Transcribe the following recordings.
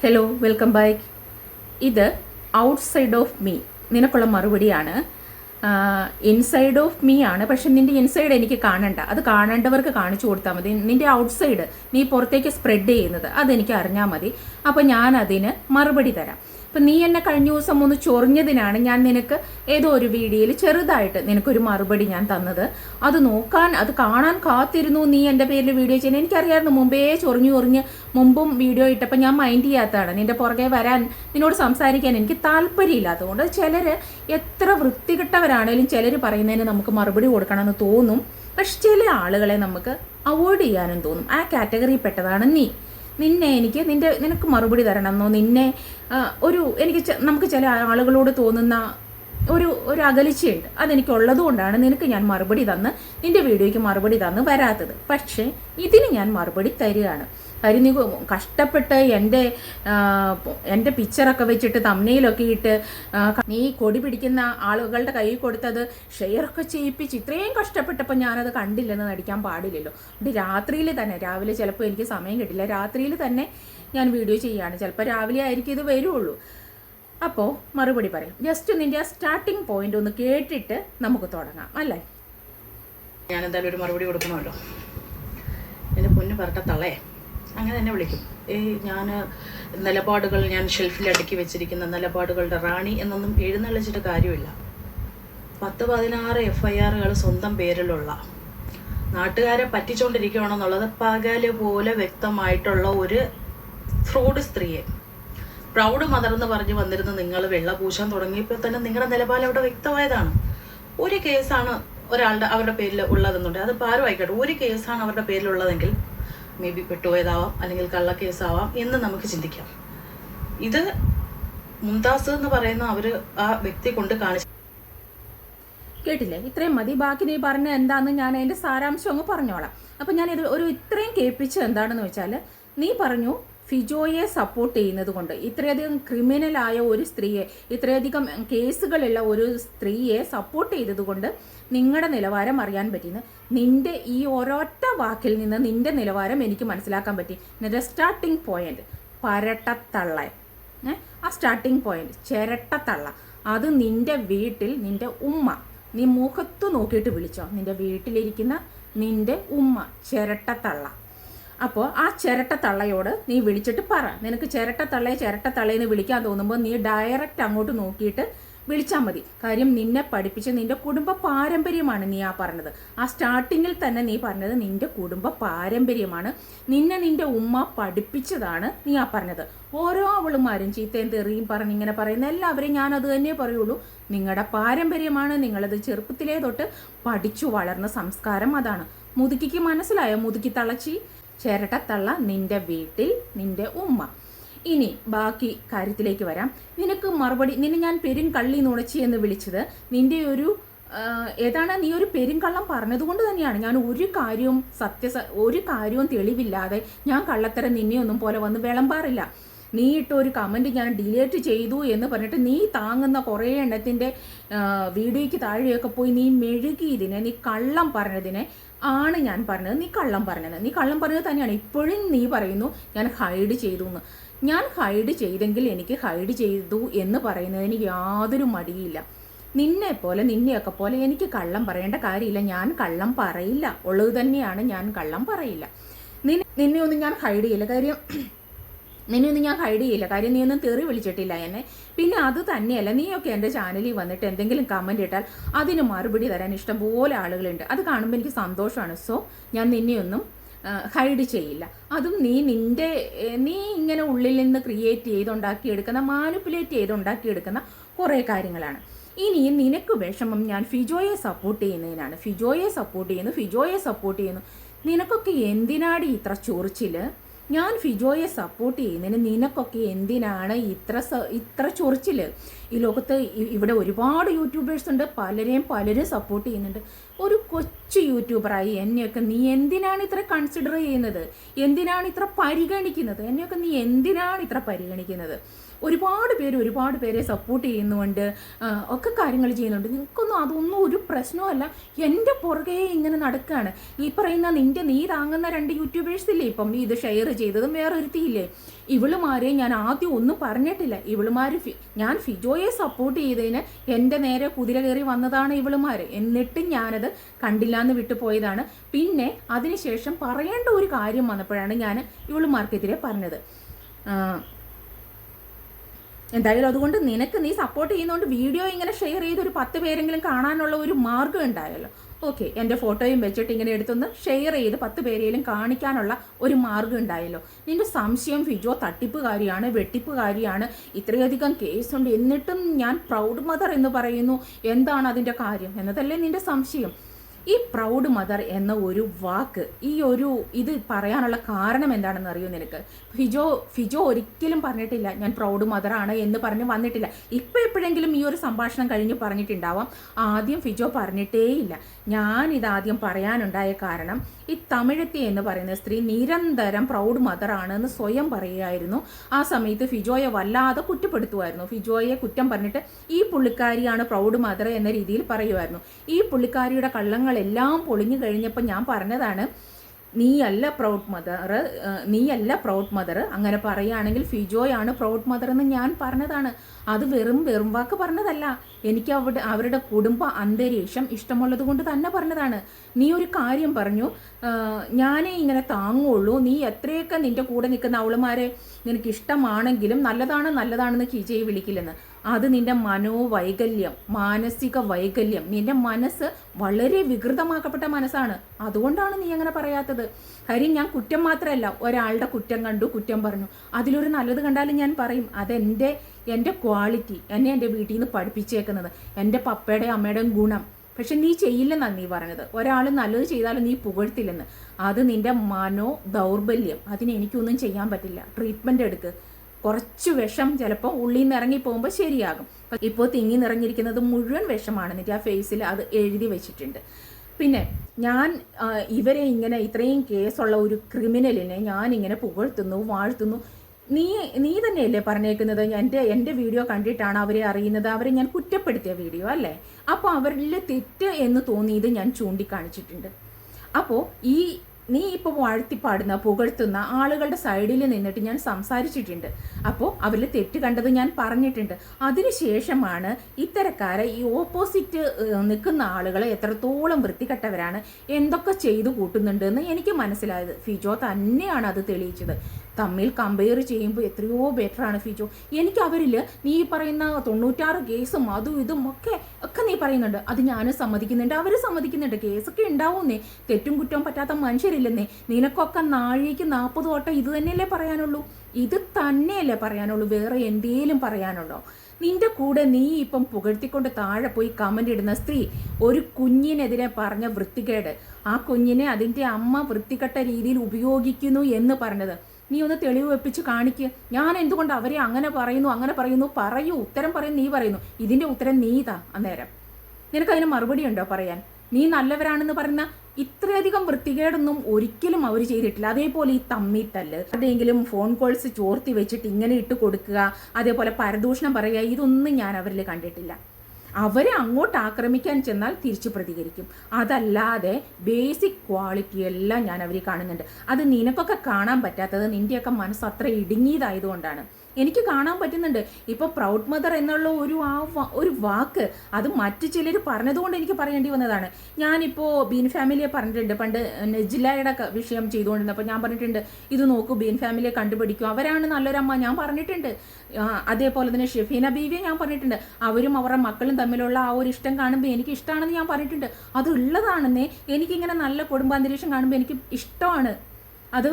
Hello welcome back ഇത് outside of me നിനക്കുള്ള മറുപടിയാണ്. ഇൻസൈഡ് ഓഫ് മീ ആണ്. പക്ഷെ നിന്റെ ഇൻസൈഡ് എനിക്ക് കാണണ്ട. അത് കാണേണ്ടവർക്ക് കാണിച്ചു കൊടുത്താൽ മതി. നിന്റെ ഔട്ട്സൈഡ് നീ പുറത്തേക്ക് സ്പ്രെഡ് ചെയ്യുന്നത് അതെനിക്ക് അറിഞ്ഞാൽ മതി. അപ്പോൾ ഞാൻ അതിന് മറുപടി തരാം. ഇപ്പം നീ എന്നെ കഴിഞ്ഞ ദിവസം ഒന്ന് ചൊറിഞ്ഞതിനാണ് ഞാൻ നിനക്ക് ഏതോ ഒരു വീഡിയോയിൽ ചെറുതായിട്ട് നിനക്കൊരു മറുപടി ഞാൻ തന്നത്. അത് നോക്കാൻ അത് കാണാൻ കാത്തിരുന്നു നീ എന്റെ പേരിൽ വീഡിയോ ചെയ്യുന്നത്. എനിക്കറിയായിരുന്നു മുമ്പേ ചൊറിഞ്ഞു ചൊറിഞ്ഞ് മുമ്പും വീഡിയോ ഇട്ടപ്പോൾ ഞാൻ മൈൻഡ് ചെയ്യാത്തതാണ്. നിന്റെ പുറകെ വരാൻ നിന്നോട് സംസാരിക്കാൻ എനിക്ക് താല്പര്യമില്ല. അതുകൊണ്ട് ചിലർ എത്ര വൃത്തികെട്ടവരാണേലും ചിലർ പറയുന്നതിന് നമുക്ക് മറുപടി കൊടുക്കണമെന്ന് തോന്നും. പക്ഷെ ചില ആളുകളെ നമുക്ക് അവോയ്ഡ് ചെയ്യാനും തോന്നും. ആ കാറ്റഗറിയിൽ പെട്ടതാണ് നീ. നിന്നെ എനിക്ക് നിന്റെ നിനക്ക് മറുപടി തരണമെന്നോ? നിന്നെ ഒരു എനിക്ക് നമുക്ക് ചില ആളുകളോട് തോന്നുന്ന ഒരു ഒരു അകലിച്ചയുണ്ട്. അതെനിക്ക് ഉള്ളതുകൊണ്ടാണ് നിനക്ക് ഞാൻ മറുപടി തന്ന് നിന്റെ വീഡിയോയ്ക്ക് മറുപടി തന്ന് വരാത്തത്. പക്ഷേ ഇതിന് ഞാൻ മറുപടി തരികയാണ്. കാര്യം നീ കഷ്ടപ്പെട്ട് എന്റെ എന്റെ പിക്ചറൊക്കെ വെച്ചിട്ട് തമ്മനയിലൊക്കെ ഇട്ട് നീ കൊടി പിടിക്കുന്ന ആളുകളുടെ കയ്യിൽ കൊടുത്തത് ഷെയറൊക്കെ ചെയ്യിപ്പിച്ച് ഇത്രയും കഷ്ടപ്പെട്ടപ്പോൾ ഞാനത് കണ്ടില്ലെന്ന് നടിക്കാൻ പാടില്ലല്ലോ. അത് രാത്രിയിൽ തന്നെ രാവിലെ ചിലപ്പോൾ എനിക്ക് സമയം കിട്ടില്ല. രാത്രിയിൽ തന്നെ ഞാൻ വീഡിയോ ചെയ്യുകയാണ്. ചിലപ്പോൾ രാവിലെ ആയിരിക്കും ഇത് വരുള്ളൂ. അപ്പോൾ മറുപടി പറയും. ജസ്റ്റ് നിന്റെ ആ സ്റ്റാർട്ടിങ് പോയിന്റ് ഒന്ന് കേട്ടിട്ട് നമുക്ക് തുടങ്ങാം അല്ലേ? ഞാൻ എന്തായാലും ഒരു മറുപടി കൊടുക്കണമല്ലോ. എന്റെ പൊന്ന് പറഞ്ഞ തളേ അങ്ങനെ തന്നെ വിളിക്കും. ഈ ഞാൻ നിലപാടുകൾ ഞാൻ ഷെൽഫിൽ അടുക്കി വെച്ചിരിക്കുന്ന നിലപാടുകളുടെ റാണി എന്നൊന്നും എഴുന്നള്ളിച്ചിട്ട് കാര്യമില്ല. പത്ത് പതിനാറ് എഫ് ഐ ആറുകൾ സ്വന്തം പേരിലുള്ള നാട്ടുകാരെ പറ്റിച്ചുകൊണ്ടിരിക്കുകയാണെന്നുള്ളത് പകൽ പോലെ വ്യക്തമായിട്ടുള്ള ഒരു ഫ്രോഡ് സ്ത്രീയെ. പ്രൗഡ് മദർ എന്ന് പറഞ്ഞ് വന്നിരുന്ന നിങ്ങൾ വെള്ളപൂശാൻ തുടങ്ങിയപ്പോൾ തന്നെ നിങ്ങളുടെ നിലപാട് അവിടെ വ്യക്തമായതാണ്. ഒരു കേസാണ് ഒരാളുടെ അവരുടെ പേരിൽ ഉള്ളതെന്നുണ്ട്. അത് ആരും ആയിക്കോട്ടെ ഒരു കേസാണ് അവരുടെ പേരിലുള്ളതെങ്കിൽ മേ ബി പെട്ടുപോയതാവാം അല്ലെങ്കിൽ കള്ളക്കേസാവാം എന്ന് നമുക്ക് ചിന്തിക്കാം. ഇത് മുംതാസ് എന്ന് പറയുന്ന അവർ ആ വ്യക്തി കൊണ്ട് കാണിച്ച കേട്ടില്ലേ? ഇത്രയും മതി. ബാക്കി നീ പറഞ്ഞ എന്താന്ന് ഞാൻ അതിന്റെ സാരാംശം അങ്ങ് പറഞ്ഞോളാം. അപ്പൊ ഞാൻ ഇത് ഒരു ഇത്രയും കേൾപ്പിച്ചത് എന്താണെന്ന് വെച്ചാൽ നീ പറഞ്ഞു ഫിജോയെ സപ്പോർട്ട് ചെയ്യുന്നത് കൊണ്ട് ഇത്രയധികം ക്രിമിനലായ ഒരു സ്ത്രീയെ ഇത്രയധികം കേസുകളുള്ള ഒരു സ്ത്രീയെ സപ്പോർട്ട് ചെയ്തത് കൊണ്ട് നിങ്ങളുടെ നിലവാരം അറിയാൻ പറ്റിയെന്ന് നിന്റെ ഈ ഒരൊറ്റ വാക്കിൽ നിന്ന് നിന്റെ നിലവാരം എനിക്ക് മനസ്സിലാക്കാൻ പറ്റി. നിന്റെ സ്റ്റാർട്ടിംഗ് പോയിന്റ് പരട്ടത്തള്ള? ആ സ്റ്റാർട്ടിംഗ് പോയിന്റ് ചിരട്ടത്തള്ള. അത് നിന്റെ വീട്ടിൽ നിന്റെ ഉമ്മ നീ മുഖത്ത് നോക്കിയിട്ട് വിളിച്ചോ. നിന്റെ വീട്ടിലിരിക്കുന്ന നിന്റെ ഉമ്മ ചിരട്ടത്തള്ള. അപ്പോൾ ആ ചിരട്ടത്തള്ളയോട് നീ വിളിച്ചിട്ട് പറ. നിനക്ക് ചിരട്ടത്തള്ളയെ ചിരട്ടത്തള്ളയെന്ന് വിളിക്കാൻ തോന്നുമ്പോൾ നീ ഡയറക്റ്റ് അങ്ങോട്ട് നോക്കിയിട്ട് വിളിച്ചാൽ മതി. കാര്യം നിന്നെ പഠിപ്പിച്ച നിന്റെ കുടുംബ പാരമ്പര്യമാണ് നീ ആ പറഞ്ഞത്. ആ സ്റ്റാർട്ടിങ്ങിൽ തന്നെ നീ പറഞ്ഞത് നിന്റെ കുടുംബ പാരമ്പര്യമാണ്. നിന്നെ നിന്റെ ഉമ്മ പഠിപ്പിച്ചതാണ് നീ ആ പറഞ്ഞത്. ഓരോ അവളുമാരും ചീത്തയും തെറിയും പറഞ്ഞ് ഇങ്ങനെ പറയുന്ന എല്ലാവരെയും ഞാൻ അത് തന്നെ പറയുള്ളൂ. നിങ്ങളുടെ പാരമ്പര്യമാണ് നിങ്ങളത് ചെറുപ്പത്തിലേ തൊട്ട് പഠിച്ചു വളർന്ന സംസ്കാരം അതാണ്. മുതുക്കിക്ക് മനസ്സിലായോ? മുതുക്കി തളച്ചി. ചിരട്ടത്തള്ള നിന്റെ വീട്ടിൽ നിന്റെ ഉമ്മ. ഇനി ബാക്കി കാര്യത്തിലേക്ക് വരാം. നിനക്ക് മറുപടി നിന്നെ ഞാൻ പെരുങ്കള്ളി നുണച്ചി എന്ന് വിളിച്ചത് നിന്റെ ഒരു ഏതാണ് നീ ഒരു പെരുങ്കള്ളം പറഞ്ഞതുകൊണ്ട് തന്നെയാണ്. ഞാൻ ഒരു കാര്യവും സത്യ ഒരു കാര്യവും തെളിവില്ലാതെ ഞാൻ കള്ളത്തരം നിന്നെ ഒന്നും പോലെ വന്ന് വിളമ്പാറില്ല. നീ ഇട്ട ഒരു കമന്റ് ഞാൻ ഡിലീറ്റ് ചെയ്തു എന്ന് പറഞ്ഞിട്ട് നീ താങ്ങുന്ന കുറേ എണ്ണത്തിന്റെ വീഡിയോയ്ക്ക് താഴെയൊക്കെ പോയി നീ മെഴുകി ഇതിനെ നീ കള്ളം പറഞ്ഞതിനെ ആണ് ഞാൻ പറഞ്ഞത്. നീ കള്ളം പറഞ്ഞത്. നീ കള്ളം പറഞ്ഞത് തന്നെയാണ്. ഇപ്പോഴും നീ പറയുന്നു ഞാൻ ഹൈഡ് ചെയ്തു എന്ന് ഞാൻ ഹൈഡ് ചെയ്തെങ്കിൽ എനിക്ക് ഹൈഡ് ചെയ്തു എന്ന് പറയുന്നതിന് യാതൊരു മടിയില്ല. നിന്നെ പോലെ നിന്നെയൊക്കെ പോലെ എനിക്ക് കള്ളം പറയേണ്ട കാര്യമില്ല. ഞാൻ കള്ളം പറയില്ല. ഉള്ളത് തന്നെയാണ് ഞാൻ കള്ളം പറയില്ല. നിന്നെ ഒന്നും ഞാൻ ഹൈഡ് ചെയ്യില്ല. കാര്യം നിന്നെ ഒന്നും ഞാൻ ഹൈഡ് ചെയ്യില്ല. കാര്യം നീ ഒന്നും തെറി വിളിച്ചിട്ടില്ല എന്നെ. പിന്നെ അത് തന്നെയല്ല. നീയൊക്കെ എന്റെ ചാനലിൽ വന്നിട്ട് എന്തെങ്കിലും കമന്റ് ഇട്ടാൽ അതിന് മറുപടി തരാൻ ഇഷ്ടംപോലെ ആളുകളുണ്ട്. അത് കാണുമ്പോൾ എനിക്ക് സന്തോഷമാണ്. സോ ഞാൻ നിന്നെയൊന്നും ഹൈഡ് ചെയ്യില്ല അതും നീ നിന്റെ നീ ഇങ്ങനെ ഉള്ളിൽ നിന്ന് ക്രിയേറ്റ് ചെയ്തുണ്ടാക്കിയെടുക്കുന്ന മാനിപ്പുലേറ്റ് ചെയ്തുണ്ടാക്കിയെടുക്കുന്ന കുറേ കാര്യങ്ങളാണ്. ഇനി നിനക്ക് വിഷമം ഞാൻ ഫിജോയെ സപ്പോർട്ട് ചെയ്യുന്നതിനാണ്. ഫിജോയെ സപ്പോർട്ട് ചെയ്യുന്നു ഫിജോയെ സപ്പോർട്ട് ചെയ്യുന്നു. നിനക്കൊക്കെ എന്തിനാണ് ഇത്ര ചൊറിച്ചിൽ? ഞാൻ ഫിജോയെ സപ്പോർട്ട് ചെയ്യുന്നതിന് നിനക്കൊക്കെ എന്തിനാണ് ഇത്ര ഇത്ര ചൊറിച്ചിൽ? ഈ ലോകത്ത് ഇവിടെ ഒരുപാട് യൂട്യൂബേഴ്സ് ഉണ്ട്. പലരെയും പലരും സപ്പോർട്ട് ചെയ്യുന്നുണ്ട്. ഒരു കൊച്ചു യൂട്യൂബറായി എന്നെയൊക്കെ നീ എന്തിനാണ് ഇത്ര കൺസിഡർ ചെയ്യുന്നത്? എന്തിനാണ് ഇത്ര പരിഗണിക്കുന്നത്? എന്നെയൊക്കെ നീ എന്തിനാണ് ഇത്ര പരിഗണിക്കുന്നത്? ഒരുപാട് പേര് ഒരുപാട് പേരെ സപ്പോർട്ട് ചെയ്യുന്നുണ്ട്. ഒക്കെ കാര്യങ്ങൾ ചെയ്യുന്നുണ്ട്. നിങ്ങൾക്കൊന്നും അതൊന്നും ഒരു പ്രശ്നമല്ല എന്റെ പുറകെ ഇങ്ങനെ നടക്കുകയാണ് ഈ പറയുന്ന നിന്റെ നീ താങ്ങുന്ന രണ്ട് യൂട്യൂബേഴ്സ് ഇല്ലേ? ഇപ്പം ഇത് ഷെയർ ചെയ്തതും വേറെ ഒരുത്തിയില്ലേ ഇവളുമാരെ ഞാൻ ആദ്യം ഒന്നും പറഞ്ഞിട്ടില്ല. ഇവളുമാർ ഞാൻ ഫിജോയെ സപ്പോർട്ട് ചെയ്തതിന് എന്റെ നേരെ കുതിര കയറി വന്നതാണ് ഇവളുമാർ എന്നിട്ടും ഞാനത് കണ്ടില്ല എന്ന് വിട്ടുപോയതാണ് പിന്നെ അതിനുശേഷം പറയേണ്ട ഒരു കാര്യം വന്നപ്പോഴാണ് ഞാൻ ഇവളുമാർക്കെതിരെ പറഞ്ഞത്. എന്തായാലും അതുകൊണ്ട് നിനക്ക് നീ സപ്പോർട്ട് ചെയ്യുന്നതുകൊണ്ട് വീഡിയോ ഇങ്ങനെ ഷെയർ ചെയ്ത് ഒരു പത്ത് പേരെങ്കിലും കാണാനുള്ള ഒരു മാർഗം ഉണ്ടായല്ലോ. ഓക്കെ എന്റെ ഫോട്ടോയും വെച്ചിട്ട് ഇങ്ങനെ എടുത്തൊന്ന് ഷെയർ ചെയ്ത് പത്ത് പേരെയും കാണിക്കാനുള്ള ഒരു മാർഗം ഉണ്ടായല്ലോ. നിന്റെ സംശയം ഫിജോ തട്ടിപ്പുകാരിയാണ് വെട്ടിപ്പുകാരിയാണ് ഇത്രയധികം കേസുണ്ട്. എന്നിട്ടും ഞാൻ പ്രൗഡ് മദർ എന്ന് പറയുന്നു. എന്താണ് അതിന്റെ കാര്യം? എന്നതല്ലേ നിന്റെ സംശയം? ഈ പ്രൗഡ് മദർ എന്ന ഒരു വാക്ക് ഈ ഒരു ഇത് പറയാനുള്ള കാരണം എന്താണെന്ന് അറിയൂ നിനക്ക്? ഫിജോ ഫിജോ ഒരിക്കലും പറഞ്ഞിട്ടില്ല ഞാൻ പ്രൗഡ് മദറാണ് എന്ന് പറഞ്ഞ് വന്നിട്ടില്ല. ഇപ്പം എപ്പോഴെങ്കിലും ഈ ഒരു സംഭാഷണം കഴിഞ്ഞ് പറഞ്ഞിട്ടുണ്ടാവാം. ആദ്യം ഫിജോ പറഞ്ഞിട്ടേയില്ല. ഞാൻ ഇതാദ്യം പറയാനുണ്ടായ കാരണം ഈ തമിഴത്തി എന്ന് പറയുന്ന സ്ത്രീ നിരന്തരം പ്രൗഡ് മദറാണ് എന്ന് സ്വയം പറയുകയായിരുന്നു. ആ സമയത്ത് ഫിജോയെ വല്ലാതെ കുറ്റപ്പെടുത്തുമായിരുന്നു. ഫിജോയെ കുറ്റം പറഞ്ഞിട്ട് ഈ പുള്ളിക്കാരിയാണ് പ്രൗഡ് മദർ എന്ന രീതിയിൽ പറയുമായിരുന്നു. ഈ പുള്ളിക്കാരിയുടെ കള്ളങ്ങളെല്ലാം പൊളിഞ്ഞു കഴിഞ്ഞപ്പോൾ ഞാൻ പറഞ്ഞതാണ് നീയല്ല പ്രൗഡ് മദർ നീയല്ല പ്രൗഡ് മദർ അങ്ങനെ പറയുകയാണെങ്കിൽ ഫിജോയാണ് പ്രൗഡ് മദർ എന്ന് ഞാൻ പറഞ്ഞതാണ്. അത് വെറും വെറും വാക്ക് പറഞ്ഞതല്ല. എനിക്ക് അവിടെ അവരുടെ കുടുംബ അന്തരീക്ഷം ഇഷ്ടമുള്ളത് കൊണ്ട് തന്നെ പറഞ്ഞതാണ്. നീ ഒരു കാര്യം പറഞ്ഞു ഞാനേ ഇങ്ങനെ താങ്ങുള്ളൂ. നീ എത്രയൊക്കെ നിന്റെ കൂടെ നിൽക്കുന്ന അവളുമാരെ നിനക്ക് ഇഷ്ടമാണെങ്കിലും നല്ലതാണ് നല്ലതാണെന്ന് കിജയെ വിളിക്കില്ലെന്ന്. അത് നിന്റെ മനോവൈകല്യം മാനസിക വൈകല്യം. നിന്റെ മനസ്സ് വളരെ വികൃതമാക്കപ്പെട്ട മനസ്സാണ്. അതുകൊണ്ടാണ് നീ അങ്ങനെ പറയാത്തത്. ഹരി ഞാൻ കുറ്റം മാത്രമല്ല ഒരാളുടെ കുറ്റം കണ്ടു കുറ്റം പറഞ്ഞു. അതിലൊരു നല്ലത് കണ്ടാലും ഞാൻ പറയും അതെന്റെ എന്റെ ക്വാളിറ്റി എന്നെ എന്റെ വീട്ടിൽ നിന്ന് പഠിപ്പിച്ചേക്കുന്നത് എന്റെ പപ്പയുടെയും അമ്മയുടെയും ഗുണം. പക്ഷെ നീ ചെയ്യില്ലെന്നാണ് നീ പറഞ്ഞത്. ഒരാൾ നല്ലത് ചെയ്താലും നീ പുകഴ്ത്തില്ലെന്ന്. അത് നിന്റെ മനോ ദൗർബല്യം. അതിന് എനിക്കൊന്നും ചെയ്യാൻ പറ്റില്ല. ട്രീറ്റ്മെന്റ് എടുക്ക്. കുറച്ച് വിഷം ചിലപ്പോൾ ഉള്ളിൽ നിന്ന് ഇറങ്ങി പോകുമ്പോൾ ശരിയാകും. ഇപ്പോൾ തിങ്ങി നിറഞ്ഞിരിക്കുന്നത് മുഴുവൻ വിഷമാണ്. എന്നിട്ട് ആ ഫേസിൽ അത് എഴുതി വെച്ചിട്ടുണ്ട്. പിന്നെ ഞാൻ ഇവരെ ഇങ്ങനെ ഇത്രയും കേസുള്ള ഒരു ക്രിമിനലിനെ ഞാൻ ഇങ്ങനെ പുകഴ്ത്തുന്നു വാഴ്ത്തുന്നു. നീ നീ തന്നെയല്ലേ പറഞ്ഞേക്കുന്നത്? എന്റെ എന്റെ വീഡിയോ കണ്ടിട്ടാണ് അവരെ അറിയുന്നത്. അവരെ ഞാൻ കുറ്റപ്പെടുത്തിയ വീഡിയോ അല്ലേ? അപ്പോൾ അവരിൽ തെറ്റ് എന്ന് തോന്നിയത് ഞാൻ ചൂണ്ടിക്കാണിച്ചിട്ടുണ്ട്. അപ്പോൾ ഈ നീ ഇപ്പോൾ വാഴ്ത്തിപ്പാടുന്ന പുകഴ്ത്തുന്ന ആളുകളുടെ സൈഡിൽ നിന്നിട്ട് ഞാൻ സംസാരിച്ചിട്ടുണ്ട്. അപ്പോൾ അവരിൽ തെറ്റ് കണ്ടത് ഞാൻ പറഞ്ഞിട്ടുണ്ട്. അതിനുശേഷമാണ് ഇത്തരക്കാരെ ഈ ഓപ്പോസിറ്റ് നിൽക്കുന്ന ആളുകൾ എത്രത്തോളം വൃത്തികെട്ടവരാണ് എന്തൊക്കെ ചെയ്തു കൂട്ടുന്നുണ്ട് എന്ന് എനിക്ക് മനസ്സിലായത്. ഫിജോ തന്നെയാണ് അത് തെളിയിച്ചത്. തമ്മിൽ കമ്പയർ ചെയ്യുമ്പോൾ എത്രയോ ബെറ്ററാണ് ഫിജോ. എനിക്ക് അവരിൽ നീ പറയുന്ന തൊണ്ണൂറ്റാറ് കേസും അതും ഇതും ഒക്കെ ഒക്കെ നീ പറയുന്നുണ്ട്. അത് ഞാനും സമ്മതിക്കുന്നുണ്ട്. അവർ സമ്മതിക്കുന്നുണ്ട്. കേസൊക്കെ ഉണ്ടാവുന്നേ. തെറ്റും കുറ്റവും പറ്റാത്ത മനുഷ്യരില്ലെന്നേ. നിനക്കൊക്കെ നാഴിക്ക് നാൽപ്പത് വട്ടം ഇത് തന്നെയല്ലേ പറയാനുള്ളൂ? ഇത് തന്നെയല്ലേ പറയാനുള്ളൂ. വേറെ എന്തേലും പറയാനുണ്ടോ? നിന്റെ കൂടെ നീ ഇപ്പം പുകഴ്ത്തിക്കൊണ്ട് താഴെ പോയി കമന്റ് ഇടുന്ന സ്ത്രീ ഒരു കുഞ്ഞിനെതിരെ പറഞ്ഞ വൃത്തികേട്. ആ കുഞ്ഞിനെ അതിന്റെ അമ്മ വൃത്തികെട്ട രീതിയിൽ ഉപയോഗിക്കുന്നു എന്ന് പറഞ്ഞത്. നീ ഒന്ന് തെളിവ് വെപ്പിച്ച് കാണിക്ക്. ഞാൻ എന്തുകൊണ്ട് അവരെ അങ്ങനെ പറയുന്നു അങ്ങനെ പറയുന്നു? പറയൂ. ഉത്തരം പറയും നീ പറയുന്നു. ഇതിന്റെ ഉത്തരം നീതാ അന്നേരം. നിനക്കതിന് മറുപടി ഉണ്ടോ പറയാൻ? നീ നല്ലവരാണെന്ന് പറയുന്ന ഇത്രയധികം വൃത്തികേടൊന്നും ഒരിക്കലും അവർ ചെയ്തിട്ടില്ല. അതേപോലെ ഈ തമ്മിത്തല്ല്. അതെങ്കിലും ഫോൺ കോൾസ് ചോർത്തി വെച്ചിട്ട് ഇങ്ങനെ ഇട്ട് കൊടുക്കുക അതേപോലെ പരദൂഷണം പറയുക ഇതൊന്നും ഞാൻ അവരിൽ കണ്ടിട്ടില്ല. അവരെ അങ്ങോട്ട് ആക്രമിക്കാൻ ചെന്നാൽ തിരിച്ചു പ്രതികരിക്കും. അതല്ലാതെ ബേസിക് ക്വാളിറ്റി എല്ലാം ഞാൻ അവരിൽ കാണുന്നുണ്ട്. അത് നിനക്കൊക്കെ കാണാൻ പറ്റാത്തത് നിന്റെയൊക്കെ മനസ്സ് അത്ര ഇടുങ്ങിയതായതുകൊണ്ടാണ്. എനിക്ക് കാണാൻ പറ്റുന്നുണ്ട്. ഇപ്പോൾ പ്രൗഡ് മദർ എന്നുള്ള ഒരു ആ ഒരു വാക്ക് അത് മറ്റു ചിലർ പറഞ്ഞതുകൊണ്ട് എനിക്ക് പറയേണ്ടി വന്നതാണ്. ഞാനിപ്പോൾ ബീൻ ഫാമിലിയെ പറഞ്ഞിട്ടുണ്ട്. പണ്ട് നെജിലയുടെ വിഷയം ചെയ്തുകൊണ്ടിരുന്നപ്പോൾ ഞാൻ പറഞ്ഞിട്ടുണ്ട് ഇത് നോക്കൂ ബീൻ ഫാമിലിയെ കണ്ടുപിടിക്കും. അവരാണ് നല്ലൊരമ്മ. ഞാൻ പറഞ്ഞിട്ടുണ്ട്. അതേപോലെ തന്നെ ഷെഫീന ബീവിയെ ഞാൻ പറഞ്ഞിട്ടുണ്ട്. അവരും അവരുടെ മക്കളും തമ്മിലുള്ള ആ ഒരു ഇഷ്ടം കാണുമ്പോൾ എനിക്ക് ഇഷ്ടമാണെന്ന് ഞാൻ പറഞ്ഞിട്ടുണ്ട്. അത് ഉള്ളതാണെന്നേ എനിക്കിങ്ങനെ നല്ല കുടുംബാന്തരീക്ഷം കാണുമ്പോൾ എനിക്ക് ഇഷ്ടമാണ്. അത്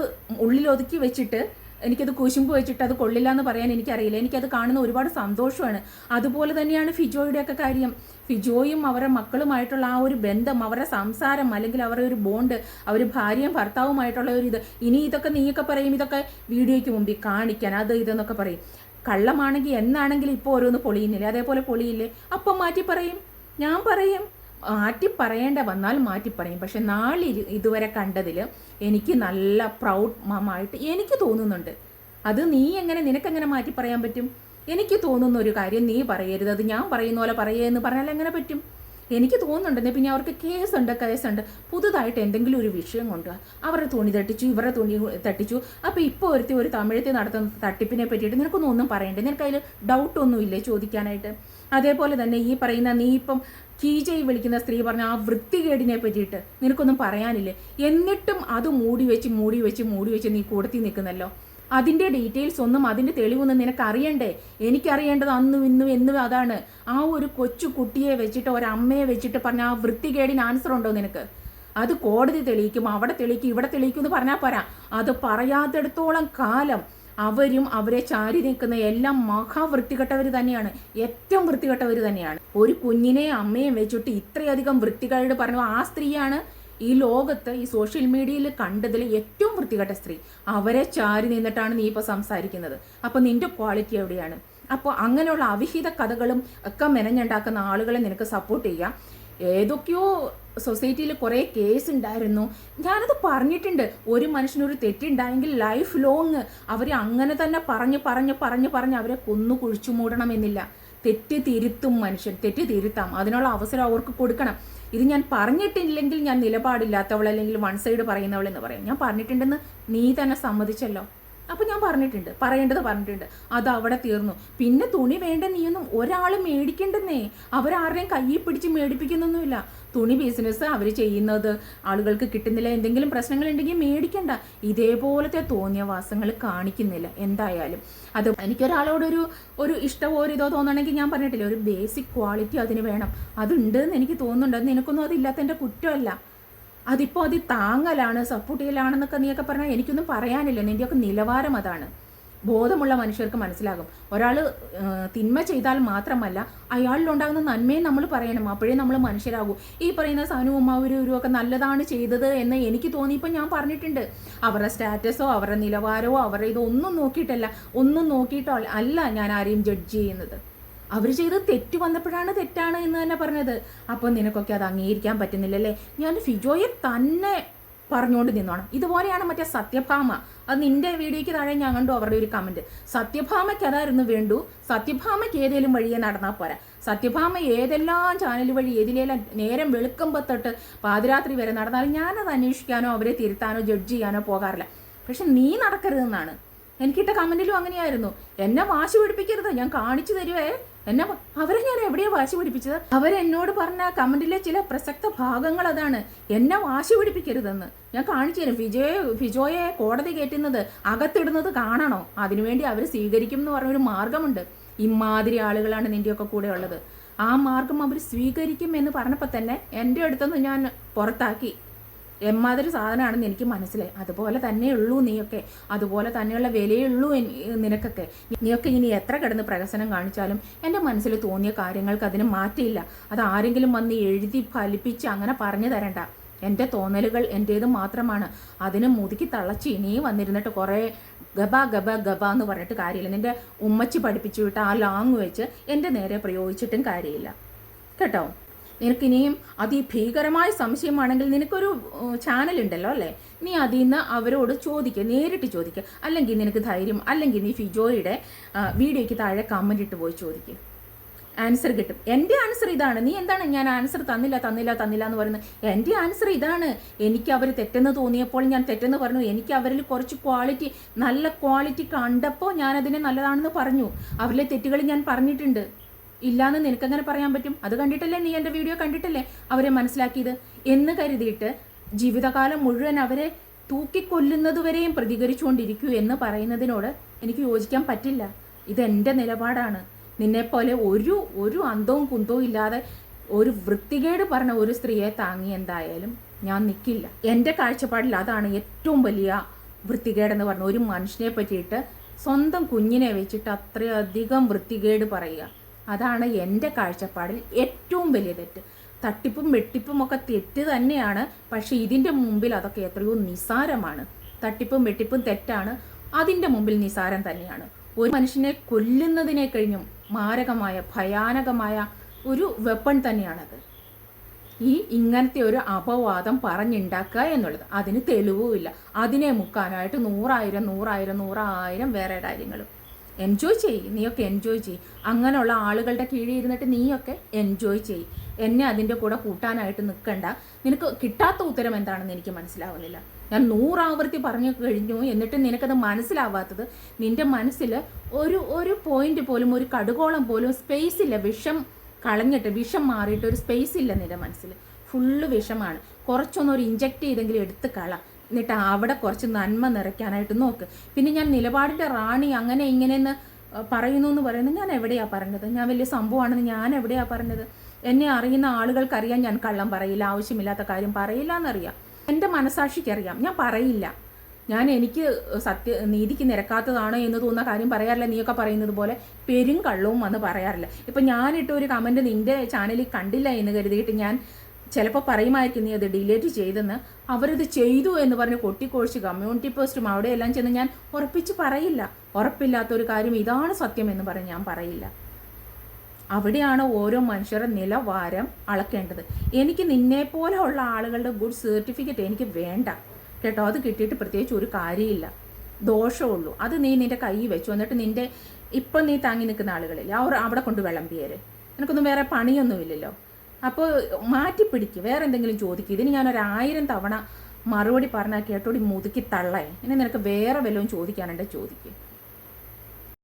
ഉള്ളിൽ ഒതുക്കി വെച്ചിട്ട് എനിക്കത് കുശുമ്പ് വെച്ചിട്ട് അത് കൊള്ളില്ല എന്ന് പറയാൻ എനിക്കറിയില്ല. എനിക്കത് കാണുന്ന ഒരുപാട് സന്തോഷമാണ്. അതുപോലെ തന്നെയാണ് ഫിജോയുടെയൊക്കെ കാര്യം. ഫിജോയും അവരുടെ മക്കളുമായിട്ടുള്ള ആ ഒരു ബന്ധം അവരുടെ സംസാരം അല്ലെങ്കിൽ അവരുടെ ഒരു ബോണ്ട് അവർ ഭാര്യയും ഭർത്താവുമായിട്ടുള്ള ഒരു ഇത്. ഇനി ഇതൊക്കെ നീയൊക്കെ പറയും ഇതൊക്കെ വീഡിയോയ്ക്ക് മുമ്പിൽ കാണിക്കാൻ അത് ഇതെന്നൊക്കെ പറയും. കള്ളമാണെങ്കിൽ എന്നാണെങ്കിലും ഇപ്പോൾ ഓരോന്ന് പൊളിയുന്നില്ലേ? അതേപോലെ പൊളിയില്ലേ? അപ്പം മാറ്റി പറയും. ഞാൻ പറയും. മാറ്റി പറയേണ്ട വന്നാൽ മാറ്റി പറയും. പക്ഷെ നാളെ ഇതുവരെ കണ്ടതിൽ എനിക്ക് നല്ല പ്രൗഡ് മമായിട്ട് എനിക്ക് തോന്നുന്നുണ്ട്. അത് നീ എങ്ങനെ നിനക്കെങ്ങനെ മാറ്റി പറയാൻ പറ്റും? എനിക്ക് തോന്നുന്ന ഒരു കാര്യം നീ പറയരുത്. അത് ഞാൻ പറയുന്ന പോലെ പറയുക എന്ന് പറഞ്ഞാൽ എങ്ങനെ പറ്റും? എനിക്ക് തോന്നുന്നുണ്ടെന്ന് പിന്നെ അവർക്ക് കേസുണ്ട് കേസുണ്ട്. പുതുതായിട്ട് എന്തെങ്കിലും ഒരു വിഷയം കൊണ്ട് അവരുടെ തുണി തട്ടിച്ചു ഇവരുടെ തുണി തട്ടിച്ചു. അപ്പോൾ ഇപ്പോൾ ഒരുത്തി ഒരു തമിഴത്തെ നടത്തുന്ന തട്ടിപ്പിനെ പറ്റിയിട്ട് നിനക്കൊന്നും ഒന്നും പറയണ്ടേ? നിനക്ക് അതിൽ ഡൗട്ടൊന്നും ഇല്ലേ ചോദിക്കാനായിട്ട്? അതേപോലെ തന്നെ ഈ പറയുന്ന നീ ഇപ്പം കീജയ് വിളിക്കുന്ന സ്ത്രീ പറഞ്ഞ ആ വൃത്തികേടിനെ പറ്റിയിട്ട് നിനക്കൊന്നും പറയാനില്ലേ? എന്നിട്ടും അത് മൂടി വെച്ച് മൂടി വെച്ച് മൂടി വെച്ച് നീ കൂടത്തി നിൽക്കുന്നല്ലോ. അതിന്റെ ഡീറ്റെയിൽസ് ഒന്നും അതിന്റെ തെളിവൊന്നും നിനക്ക് അറിയണ്ടേ എനിക്കറിയേണ്ടത് അന്നും ഇന്നും എന്നും അതാണ്. ആ ഒരു കൊച്ചു കുട്ടിയെ വെച്ചിട്ട് ഒരമ്മയെ വെച്ചിട്ട് പറഞ്ഞ ആ വൃത്തികേടിന് ആൻസർ ഉണ്ടോ നിനക്ക്? അത് കോടതി തെളിയിക്കും അവിടെ തെളിയിക്കും ഇവിടെ തെളിയിക്കും എന്ന് പറഞ്ഞാൽ പോരാ. അത് പറയാത്തിടത്തോളം കാലം അവരും അവരെ ചാരി നിൽക്കുന്ന എല്ലാം മഹാവൃത്തികെട്ടവർ തന്നെയാണ്. ഏറ്റവും വൃത്തികെട്ടവർ തന്നെയാണ്. ഒരു കുഞ്ഞിനെ അമ്മയും വെച്ചിട്ട് ഇത്രയധികം വൃത്തികേട് പറഞ്ഞു ആ സ്ത്രീയാണ് ഈ ലോകത്ത് ഈ സോഷ്യൽ മീഡിയയിൽ കണ്ടതിൽ ഏറ്റവും വൃത്തികെട്ട സ്ത്രീ. അവരെ ചാരി നിന്നിട്ടാണ് നീ ഇപ്പോൾ സംസാരിക്കുന്നത്. അപ്പോൾ നിന്റെ ക്വാളിറ്റി എവിടെയാണ്? അപ്പോൾ അങ്ങനെയുള്ള അവിഹിത കഥകളും ഒക്കെ മെനഞ്ഞുണ്ടാക്കുന്ന ആളുകളെ നിനക്ക് സപ്പോർട്ട് ചെയ്യാം. ഏതൊക്കെയോ സൊസൈറ്റിയിൽ കുറേ കേസ് ഉണ്ടായിരുന്നു. ഞാനത് പറഞ്ഞിട്ടുണ്ട്. ഒരു മനുഷ്യനൊരു തെറ്റുണ്ടായെങ്കിൽ ലൈഫ് ലോങ് അവരെ അങ്ങനെ തന്നെ പറഞ്ഞ് പറഞ്ഞ് പറഞ്ഞ് പറഞ്ഞ് അവരെ കൊന്നു കുഴിച്ചു മൂടണമെന്നില്ല തെറ്റ് തിരുത്തും മനുഷ്യൻ. തെറ്റ് തിരുത്താം. അതിനുള്ള അവസരം അവർക്ക് കൊടുക്കണം. ഇത് ഞാൻ പറഞ്ഞിട്ടില്ലെങ്കിൽ ഞാൻ നിലപാടില്ലാത്തവൾ അല്ലെങ്കിൽ വൺ സൈഡ് പറയുന്നവൾ എന്ന് പറയും. ഞാൻ പറഞ്ഞിട്ടുണ്ടെന്ന് നീ തന്നെ സമ്മതിച്ചല്ലോ. അപ്പം ഞാൻ പറഞ്ഞിട്ടുണ്ട് പറയേണ്ടത് പറഞ്ഞിട്ടുണ്ട്. അത് അവിടെ തീർന്നു. പിന്നെ തുണി വേണ്ട നീയൊന്നും ഒരാൾ മേടിക്കണ്ടെന്നേ. അവരാരുടെയും കയ്യിൽ പിടിച്ച് മേടിപ്പിക്കുന്നൊന്നുമില്ല. തുണി ബിസിനസ് അവർ ചെയ്യുന്നത്. ആളുകൾക്ക് കിട്ടുന്നില്ല. എന്തെങ്കിലും പ്രശ്നങ്ങളുണ്ടെങ്കിൽ മേടിക്കണ്ട. ഇതേപോലത്തെ തോന്നിയവാസങ്ങൾ കാണിക്കുന്നില്ല എന്തായാലും. അത് എനിക്കൊരാളോടൊരു ഒരു ഇഷ്ടമോ ഒരു ഇതോ തോന്നണമെങ്കിൽ ഞാൻ പറഞ്ഞിട്ടില്ല ഒരു ബേസിക് ക്വാളിറ്റി അതിന് വേണം. അതുണ്ട് എന്ന് എനിക്ക് തോന്നുന്നുണ്ട്. നിനക്കൊന്നും അതില്ലാത്തതിന്റെ കുറ്റമല്ല. അതിപ്പോൾ അത് താങ്ങലാണ് സപ്പോർട്ട് ചെയ്യലാണെന്നൊക്കെ നീയൊക്കെ പറഞ്ഞാൽ എനിക്കൊന്നും പറയാനില്ല. നിന്റെയൊക്കെ നിലവാരം അതാണ്. ബോധമുള്ള മനുഷ്യർക്ക് മനസ്സിലാകും. ഒരാൾ തിന്മ ചെയ്താൽ മാത്രമല്ല അയാളിലുണ്ടാകുന്ന നന്മയും നമ്മൾ പറയണം. അപ്പോഴേ നമ്മൾ മനുഷ്യരാകൂ. ഈ പറയുന്ന സാനുവും അവരും ഒക്കെ നല്ലതാണ് ചെയ്തത് എന്ന് എനിക്ക് തോന്നിയപ്പോൾ ഞാൻ പറഞ്ഞിട്ടുണ്ട്. അവരുടെ സ്റ്റാറ്റസോ അവരുടെ നിലവാരമോ അവരുടെ ഇതൊന്നും നോക്കിയിട്ടല്ല. ഒന്നും നോക്കിയിട്ടോ അല്ല ഞാൻ ആരെയും ജഡ്ജ് ചെയ്യുന്നത്. അവർ ചെയ്ത് തെറ്റ് വന്നപ്പോഴാണ് തെറ്റാണ് എന്ന് തന്നെ പറഞ്ഞത്. അപ്പോൾ നിനക്കൊക്കെ അത് അംഗീകരിക്കാൻ പറ്റുന്നില്ലല്ലേ? ഞാൻ ഫിജോയെ തന്നെ പറഞ്ഞുകൊണ്ട് നിന്നോണം. ഇതുപോലെയാണ് മറ്റേ സത്യഭാമ. അത് നിന്റെ വീഡിയോയ്ക്ക് താഴെ ഞാൻ കണ്ടു അവരുടെ ഒരു കമന്റ് സത്യഭാമയ്ക്ക് അതായിരുന്നു വേണ്ടു. സത്യഭാമയ്ക്ക് ഏതെങ്കിലും വഴിയെ നടന്നാൽ പോരാ. സത്യഭാമ ഏതെല്ലാം ചാനൽ വഴി ഏതിലെല്ലാം നേരം വെളുക്കുമ്പോൾ തൊട്ട് പാതിരാത്രി വരെ നടന്നാലും ഞാനത് അന്വേഷിക്കാനോ അവരെ തിരുത്താനോ ജഡ്ജ് ചെയ്യാനോ പോകാറില്ല. പക്ഷെ നീ നടക്കരുതെന്നാണ്. എനിക്കിട്ട കമന്റിലും അങ്ങനെയായിരുന്നു. എന്നെ വാശി പിടിപ്പിക്കരുത്. ഞാൻ കാണിച്ചു തരുവേ. എന്നെ അവരെ ഞാൻ എവിടെയാ വാശി പിടിപ്പിച്ചത്? അവരെന്നോട് പറഞ്ഞ കമന്റിലെ ചില പ്രസക്ത ഭാഗങ്ങൾ അതാണ്. എന്നെ വാശി പിടിപ്പിക്കരുതെന്ന്. ഞാൻ കാണിച്ചു തരും ഫിജോയെ ഫിജോയെ കോടതി കയറ്റുന്നത് അകത്തിടുന്നത് കാണണോ? അതിനുവേണ്ടി അവർ സ്വീകരിക്കും എന്ന് പറഞ്ഞൊരു മാർഗമുണ്ട്. ഇമാതിരി ആളുകളാണ് നിന്റെയൊക്കെ കൂടെ ഉള്ളത്. ആ മാർഗം അവർ സ്വീകരിക്കും എന്ന് പറഞ്ഞപ്പോൾ തന്നെ എന്റെ അടുത്തുനിന്ന് ഞാൻ പുറത്താക്കി. എമ്മാതിരി സാധനമാണെന്ന് എനിക്ക് മനസ്സിലായി. അതുപോലെ തന്നെയുള്ളൂ നീയൊക്കെ. അതുപോലെ തന്നെയുള്ള വിലയുള്ളൂ നിനക്കൊക്കെ. നീയൊക്കെ ഇനി എത്ര കിടന്ന് പ്രകസനം കാണിച്ചാലും എന്റെ മനസ്സിൽ തോന്നിയ കാര്യങ്ങൾക്ക് അതിന് മാറ്റിയില്ല അത് ആരെങ്കിലും വന്ന് എഴുതി ഫലിപ്പിച്ച് അങ്ങനെ പറഞ്ഞു തരണ്ട. എന്റെ തോന്നലുകൾ എന്റേത് മാത്രമാണ്. അതിന് മുതുക്കി തളച്ച് ഇനിയും വന്നിരുന്നിട്ട് കുറേ ഗബ ഗബ ഗബ എന്ന് പറഞ്ഞിട്ട് കാര്യമില്ല. നിന്റെ ഉമ്മച്ചി പഠിപ്പിച്ചു വിട്ട് ആ ലാങ് വെച്ച് എന്റെ നേരെ പ്രയോഗിച്ചിട്ടും കാര്യമില്ല. കേട്ടോ? നിനക്കിനിയും അതിഭീകരമായ സംശയമാണെങ്കിൽ നിനക്കൊരു ചാനൽ ഉണ്ടല്ലോ അല്ലേ? നീ അതിൽ നിന്ന് അവരോട് ചോദിക്കുക നേരിട്ട് ചോദിക്കുക അല്ലെങ്കിൽ നിനക്ക് ധൈര്യം അല്ലെങ്കിൽ നീ ഫിജോയുടെ വീഡിയോയ്ക്ക് താഴെ കമന്റ് ഇട്ട് പോയി ചോദിക്കുക ആൻസർ കിട്ടും. എന്റെ ആൻസർ ഇതാണ്. നീ എന്താണ് ഞാൻ ആൻസർ തന്നില്ല തന്നില്ല തന്നില്ല എന്ന് പറയുന്നത്? എന്റെ ആൻസർ ഇതാണ്. എനിക്ക് അവർ തെറ്റെന്ന് തോന്നിയപ്പോൾ ഞാൻ തെറ്റെന്ന് പറഞ്ഞു. എനിക്ക് അവരിൽ കുറച്ച് ക്വാളിറ്റി നല്ല ക്വാളിറ്റി കണ്ടപ്പോൾ ഞാൻ അതിനെ നല്ലതാണെന്ന് പറഞ്ഞു. അവരിലെ തെറ്റുകൾ ഞാൻ പറഞ്ഞിട്ടുണ്ട്. ഇല്ലാന്ന് നിനക്കങ്ങനെ പറയാൻ പറ്റും? അത് കണ്ടിട്ടല്ലേ നീ എന്റെ വീഡിയോ കണ്ടിട്ടല്ലേ അവരെ മനസ്സിലാക്കിയത്? എന്ന് കരുതിയിട്ട് ജീവിതകാലം മുഴുവൻ അവരെ തൂക്കിക്കൊല്ലുന്നതുവരെയും പ്രതികരിച്ചുകൊണ്ടിരിക്കൂ എന്ന് പറയുന്നതിനോട് എനിക്ക് യോജിക്കാൻ പറ്റില്ല. ഇതെന്റെ നിലപാടാണ്. നിന്നെപ്പോലെ ഒരു ഒരു അന്തവും കുന്തവും ഇല്ലാതെ ഒരു വൃത്തികേട് പറഞ്ഞ ഒരു സ്ത്രീയെ താങ്ങി എന്തായാലും ഞാൻ നിൽക്കില്ല എന്റെ കാഴ്ചപ്പാടിൽ അതാണ് ഏറ്റവും വലിയ വൃത്തികേടെന്ന് പറഞ്ഞ ഒരു മനുഷ്യനെ പറ്റിയിട്ട് സ്വന്തം കുഞ്ഞിനെ വെച്ചിട്ട് അത്രയധികം വൃത്തികേട് പറയുക. അതാണ് എന്റെ കാഴ്ചപ്പാടിൽ ഏറ്റവും വലിയ തെറ്റ്. തട്ടിപ്പും വെട്ടിപ്പും ഒക്കെ തെറ്റ് തന്നെയാണ്. പക്ഷേ ഇതിന്റെ മുമ്പിൽ അതൊക്കെ എത്രയോ നിസാരമാണ്. തട്ടിപ്പും വെട്ടിപ്പും തെറ്റാണ്. അതിന്റെ മുമ്പിൽ നിസാരം തന്നെയാണ്. ഒരു മനുഷ്യനെ കൊല്ലുന്നതിനെ കഴിഞ്ഞും മാരകമായ ഭയാനകമായ ഒരു വെപ്പൺ തന്നെയാണത്. ഈ ഇങ്ങനത്തെ ഒരു അപവാദം പറഞ്ഞുണ്ടാക്കുക എന്നുള്ളത്. അതിന് തെളിവുമില്ല. അതിനെ മുക്കാനായിട്ട് നൂറായിരം നൂറായിരം നൂറായിരം വേറെ കാര്യങ്ങളും. എൻജോയ് ചെയ്യ്. നീയൊക്കെ എൻജോയ് ചെയ്യ്. അങ്ങനെയുള്ള ആളുകളുടെ കീഴിൽ ഇരുന്നിട്ട് നീയൊക്കെ എൻജോയ് ചെയ്യ്. എന്നെ അതിന്റെ കൂടെ കൂട്ടാനായിട്ട് നിൽക്കണ്ട നിനക്ക് കിട്ടാത്ത ഉത്തരം എന്താണെന്ന് എനിക്ക് മനസ്സിലാവുന്നില്ല. ഞാൻ നൂറാവർത്തി പറഞ്ഞു കഴിഞ്ഞു എന്നിട്ട് നിനക്കത് മനസ്സിലാവാത്തത് നിന്റെ മനസ്സിൽ ഒരു ഒരു പോയിന്റ് പോലും ഒരു കടുകോളം പോലും സ്പേസ് ഇല്ല. വിഷം കളഞ്ഞിട്ട് വിഷം മാറിയിട്ട് ഒരു സ്പേസ് ഇല്ല നിന്റെ മനസ്സിൽ. ഫുള്ള് വിഷമാണ്. കുറച്ചൊന്നൊരു ഇഞ്ചക്ട് ചെയ്തെങ്കിലും എടുത്ത് കള. എന്നിട്ട് അവിടെ കുറച്ച് നന്മ നിറയ്ക്കാനായിട്ട് നോക്ക്. പിന്നെ ഞാൻ നിലപാടിന്റെ റാണി അങ്ങനെ ഇങ്ങനെയെന്ന് പറയുന്നു എന്ന് പറയുന്നത് ഞാൻ എവിടെയാ പറഞ്ഞത്? ഞാൻ വലിയ സംഭവമാണെന്ന് ഞാൻ എവിടെയാ പറഞ്ഞത്? എന്നെ അറിയുന്ന ആളുകൾക്കറിയാം ഞാൻ കള്ളം പറയില്ല ആവശ്യമില്ലാത്ത കാര്യം പറയില്ല എന്നറിയാം. എന്റെ മനസാക്ഷിക്കറിയാം. ഞാൻ പറയില്ല. ഞാൻ എനിക്ക് സത്യ നീതിക്ക് നിരക്കാത്തതാണോ എന്ന് തോന്നുന്ന കാര്യം പറയാറില്ല. നീയൊക്കെ പറയുന്നത് പോലെ പെരും കള്ളവും വന്ന് പറയാറില്ല. ഇപ്പം ഞാനിട്ട ഒരു കമന്റ് നിന്റെ ചാനലിൽ കണ്ടില്ല എന്ന് കരുതിയിട്ട് ഞാൻ ചിലപ്പോൾ പറയുമായിരിക്കും നീ അത് ഡിലേറ്റ് ചെയ്തെന്ന്. അവരത് ചെയ്തു എന്ന് പറഞ്ഞ് കൊട്ടിക്കൊഴിച്ച് കമ്മ്യൂണിറ്റി പോസ്റ്റും അവിടെയെല്ലാം ചെന്ന് ഞാൻ ഉറപ്പിച്ച് പറയില്ല. ഉറപ്പില്ലാത്ത ഒരു കാര്യം ഇതാണ് സത്യം എന്ന് പറഞ്ഞ് ഞാൻ പറയില്ല. അവിടെയാണ് ഓരോ മനുഷ്യരുടെ നിലവാരം അളക്കേണ്ടത്. എനിക്ക് നിന്നെ പോലെ ഉള്ള ആളുകളുടെ ഗുഡ് സർട്ടിഫിക്കറ്റ് എനിക്ക് വേണ്ട. കേട്ടോ അത് കിട്ടിയിട്ട് പ്രത്യേകിച്ച് ഒരു കാര്യമില്ല. ദോഷമുള്ളൂ. അത് നീ നിന്റെ കൈ വെച്ചു. എന്നിട്ട് നിന്റെ ഇപ്പം നീ താങ്ങി നിൽക്കുന്ന ആളുകളില്ല? അവർ അവിടെ കൊണ്ട് വിളമ്പിയേര്. നിനക്കൊന്നും വേറെ പണിയൊന്നുമില്ലല്ലോ. അപ്പോൾ മാറ്റിപ്പിടിക്ക് വേറെ എന്തെങ്കിലും ചോദിക്കുക ഇതിന് ഞാൻ ഒരു ആയിരം തവണ മറുപടി പറഞ്ഞാൽ കേട്ടോടി മുതുക്കി തള്ളേ ഇനി നിനക്ക് വേറെ വല്ലതും ചോദിക്കാനുണ്ടെങ്കിൽ ചോദിക്കുക